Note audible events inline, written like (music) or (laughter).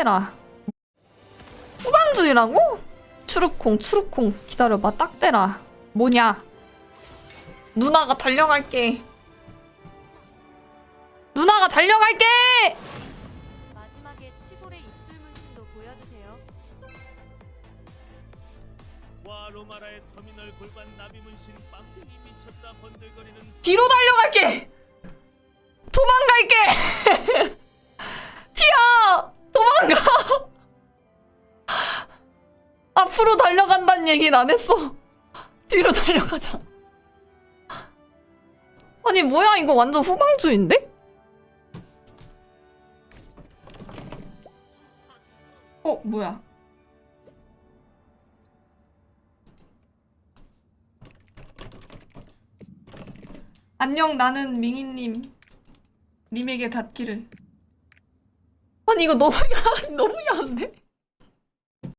대라. 후반주의라고? 추르콩 추르콩 기다려봐 딱 대라. 뭐냐? 누나가 달려갈게. 누나가 달려갈게. 마지막에 치골의 입술 문신도 보여주세요. 와 로마라의 터미널 골반 나비 문신 빵댕이 미쳤다 번들거리는 뒤로 달려갈게. 도망갈게. 앞으로 달려간다는 얘기는 안 했어. 뒤로 달려가자. 아니 뭐야 이거 완전 후방주인데? 어 뭐야? 안녕 나는 밍이님 님에게 닿기를 아니 이거 너무 야 (laughs) 너무 야한데?